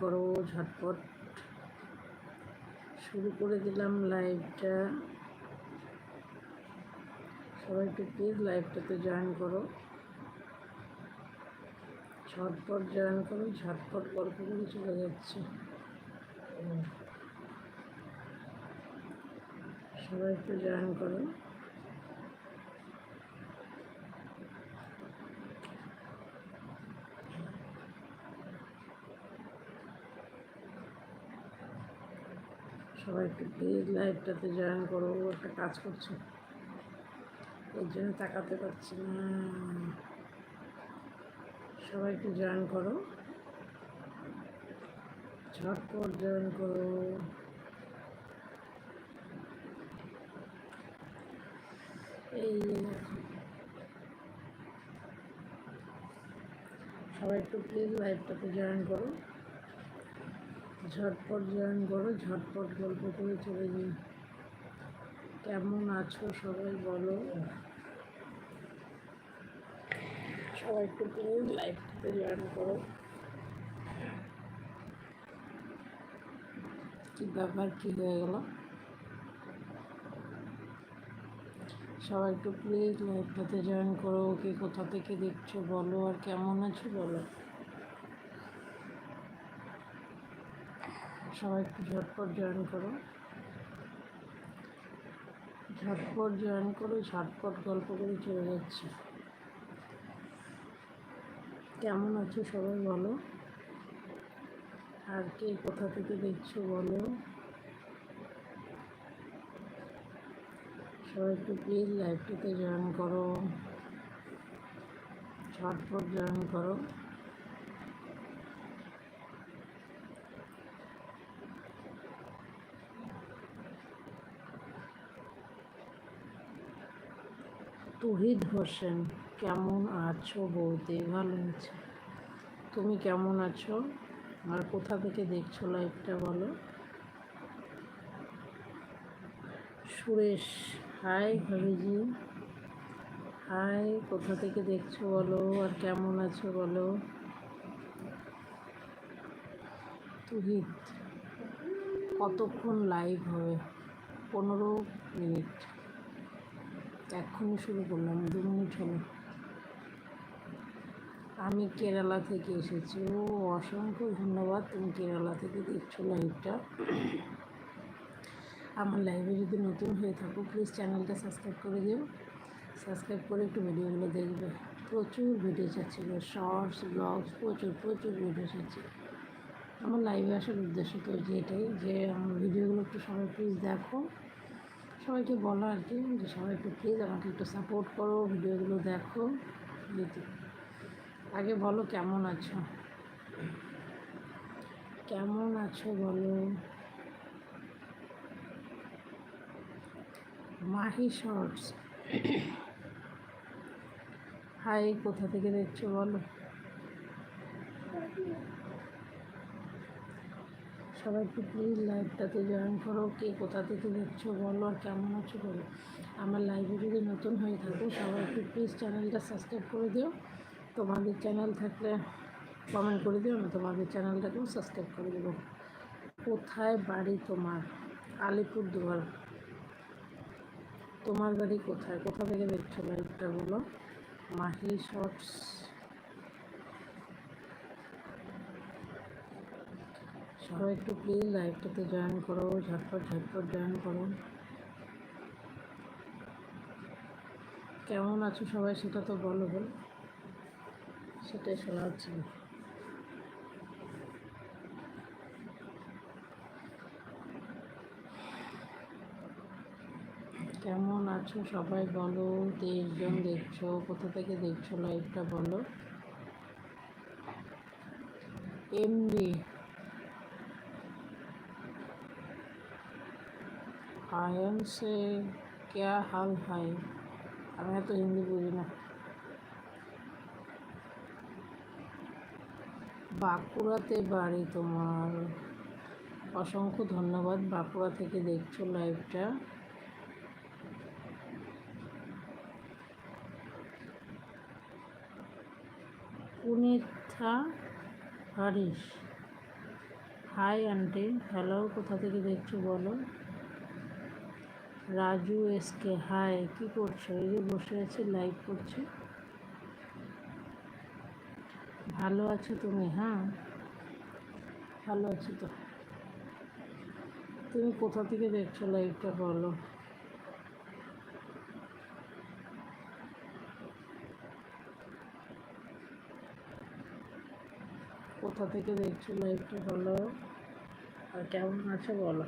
করো, ঝটপট। শুরু করে দিলাম লাইভটা সবাই একটু প্লিজ লাইভটাতে জয়েন করো। ঝটপট জয়েন করো, ঝটপট গল্প করে চলে যাচ্ছে। সবাই একটু জয়েন করো। সবাই একটু প্লিজ লাইভটাতে জয়েন করো একটা কাজ করছ। এর জন্য তাকাতে পারছি না। সবাই একটু জয়েন করো। ঝটপট জয়েন করো। এই সবাই একটু প্লিজ লাইভটাতে জয়েন করো। ঝটপট জয়েন করো, ঝটপট গল্প করে চলে যাই কেমন আছো সবাই বলো? সবাই একটু প্লিজ লাইভটাতে জয়েন করো। কি ব্যাপার, কি হয়ে গেল? সবাই একটু প্লিজ লাইভটাতে জয়েন করো, কে কোথা থেকে দেখছ বলো, আর কেমন আছো বলো? সবাই একটু ঝটপট জয়েন করো। ঝটপট জয়েন করো ঝটপট গল্প করে চলে যাচ্ছে। কেমন আছো সবাই বলো? আর কে কোথা থেকে দেখছ বলো? সবাই একটু প্লিজ লাইভটাতে জয়েন করো। ঝটপট জয়েন করো। তুহিদ হোসেন, কেমন আছো বলতে ভালো আছে। তুমি কেমন আছো? আর কোথা থেকে দেখছ লাইভটা বলো? সুরেশ, হাই ভাবিজি। হাই, কোথা থেকে দেখছ বলো? আর কেমন আছো বলো? তুহিদ, কতক্ষণ লাইভ হবে? পনেরো মিনিট। এক্ষুনি শুরু করলাম দু মিনিট হলো আমি কেরালা থেকে এসেছি। ও, অসংখ্য ধন্যবাদ, তুমি কেরালা থেকে দেখছ লাইভটা আমার লাইভে যদি নতুন হয়ে থাকো প্লিজ চ্যানেলটা সাবস্ক্রাইব করে দিও। সাবস্ক্রাইব করে একটু ভিডিওগুলো দেখবে। প্রচুর ভিডিও চাচ্ছিল শর্টস ব্লগস প্রচুর প্রচুর ভিডিও চাচ্ছিল আমার লাইভে আসার উদ্দেশ্য তো যে এটাই যে, আমার ভিডিওগুলো একটু সবাই প্লিজ দেখো। সবাইকে বলো আর কি, যে সবাই একটু প্লিজ আমাকে একটু সাপোর্ট করো, ভিডিওগুলো দেখো। দিতে আগে বলো কেমন আছো? কেমন আছো বলো? মাহি শর্টস। হাই, কোথা থেকে দেখছ বলো? সবাই একটু প্লিজ লাইভটাতে জয়েন করো, কে কোথা থেকে দেখছ বলো আর কেমন আছো বলো। আমার লাইভে যদি নতুন হয়ে থাকো একটু প্লিজ চ্যানেলটা সাবস্ক্রাইব করে দিও। তোমাদের চ্যানেল থাকলে কমেন্ট করে দিও না তোমাদের চ্যানেলটাকেও সাবস্ক্রাইব করে দেবো। কোথায় বাড়ি তোমার? আলিপুরদুয়ার। তোমার বাড়ি কোথায়? কোথা থেকে দেখছ লাইভটা বলো? মাহি শর্টস। সবাই একটু প্লিজ লাইভটাতে জয়েন করো, ঝটপট ঝটপট জয়েন করো। কেমন আছো সবাই সেটা তো বলো বল। সেটাই শোনা হচ্ছে। কেমন আছো সবাই বলো, তেইশ জন দেখছ, কোথা থেকে দেখছ লাইভটা বলো। এমবি आयन से क्या हाल है আমি এত হিন্দি বুঝি না বাঁকুড়াতে বাড়ি তোমার অসংখ্য ধন্যবাদ বাঁকুড়া থেকে দেখছো লাইভটা Punitha Haris hi aunty hello কোথা থেকে দেখছো বলো রাজু এসকে হাই কি করছ? এই যে বসে আছি লাইভ করছি। ভালো আছো তুমি? হ্যাঁ ভালো আছো তো। তুমি কোথা থেকে দেখছ লাইভটা বলো? কোথা থেকে দেখছ লাইভটা বলো? আর কেমন আছে বলো?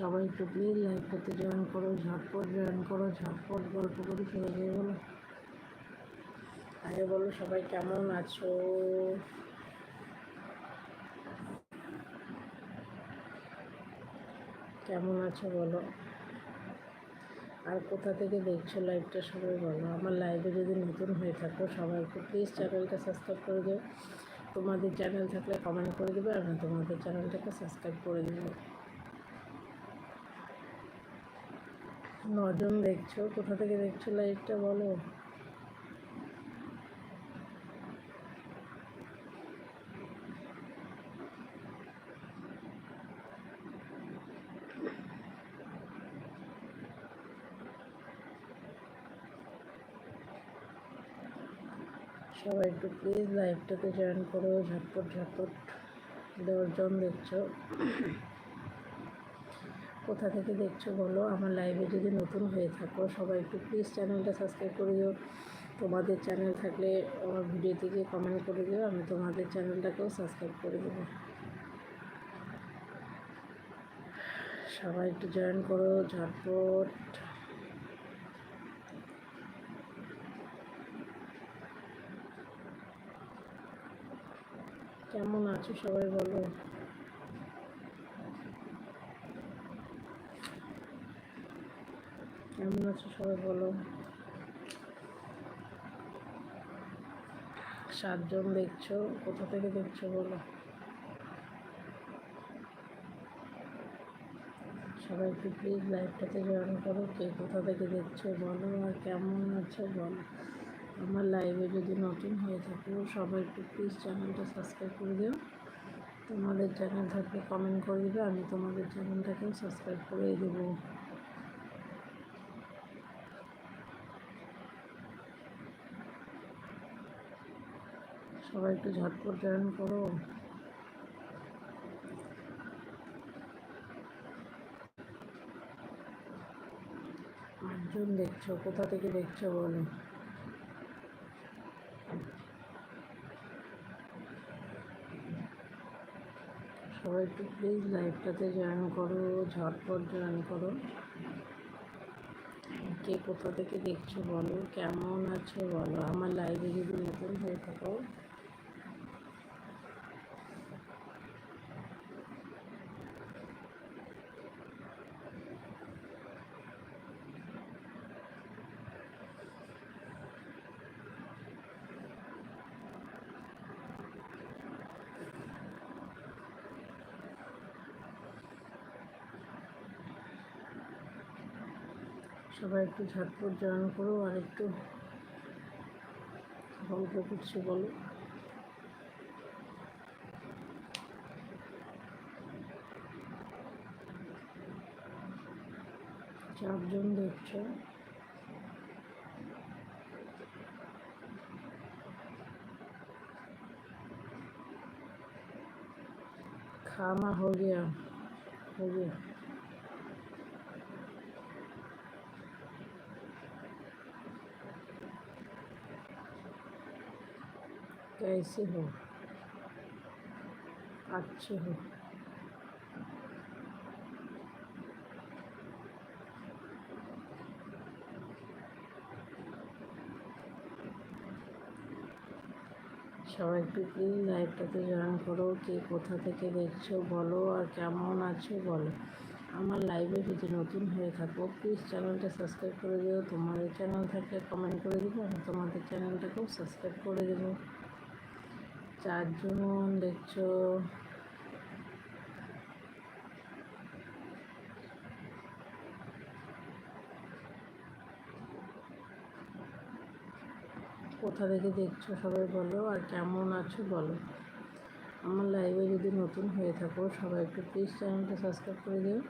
সবাই একটু প্লিজ লাইভটাতে জয়েন করো, ঝটপট জয়েন করো, ঝটপট গল্প করি চলে যাই বলো। আগে বলো সবাই কেমন আছো? কেমন আছো বলো? আর কোথা থেকে দেখছ লাইভটা সবাই বলো। আমার লাইভে যদি নতুন হয়ে থাকো, সবাই একটু প্লিজ চ্যানেলটা সাবস্ক্রাইব করে দিও। তোমাদের চ্যানেল থাকলে কমেন্ট করে দেবে, আর তোমাদের চ্যানেলটাকে সাবস্ক্রাইব করে দেবো। নজন দেখছ? কোথা থেকে দেখছ লাইভটা বলো? সবাই একটু প্লিজ লাইভটাতে জয়েন করো, ঝটপট ঝটপট দশজন দেখছ। কোথা থেকে দেখছ বলো? আমার লাইভে যদি নতুন হয়ে থাকো, সবাই একটু প্লিজ চ্যানেলটা সাবস্ক্রাইব করে দিও। তোমাদের চ্যানেল থাকলে আমার ভিডিও থেকে কমেন্ট করে দিও, আমি তোমাদের চ্যানেলটাকেও সাবস্ক্রাইব করে দেবো। সবাই একটু জয়েন করো, ঝটপট। কেমন আছো সবাই বলো? কেমন আছো সবাই বলো? সাতজন দেখছ, কোথা থেকে দেখছ বলো? সবাই একটু প্লিজ লাইভটাতে জয়েন করো, কে কোথা থেকে দেখছ বলো আর কেমন আছো বলো। আমার লাইভে যদি নতুন হয়ে থাকো, সবাই একটু প্লিজ চ্যানেলটা সাবস্ক্রাইব করে দিও। তোমাদের চ্যানেল থাকলে কমেন্ট করে দেবে, আমি তোমাদের চ্যানেলটাকেও সাবস্ক্রাইব করে দেবো। সবাই একটু ঝটপট জয়েন করো। আটজন দেখছ, কোথা থেকে দেখছ বলো? সবাই একটু প্লিজ লাইভটাতে জয়েন করো, ঝটপট জয়েন করো। কে কোথা থেকে দেখছ বলো, কেমন আছো বলো, আমার লাইভে যদি নতুন হয়ে থাকো। সবাই একটু ঝটপট জয়ন করো, আর একটু গল্প কিছু বলো। চারজন দেখছ? খামা হয়ে গিয়া হয়ে গিয়া कैसे हो अच्छे हो সবাই একটু প্লিজ লাইভটাতে জয়েন করো কে কোথা থেকে দেখছো বলো আর কেমন আছো বলো আমার লাইভে যদি নতুন হয়ে থাকো প্লিজ চ্যানেলটা সাবস্ক্রাইব করে দিও তোমাদের চ্যানেল থাকলে কমেন্ট করে দিবো আমি তোমাদের চ্যানেলটাকেও সাবস্ক্রাইব করে দেবো চারজন, দেখছ? কোথা থেকে দেখছ সবাই বলো, আর কেমন আছো বলো। আমার লাইভে যদি নতুন হয়ে থাকো, সবাই একটু প্লিজ চ্যানেলটা সাবস্ক্রাইব করে দিও।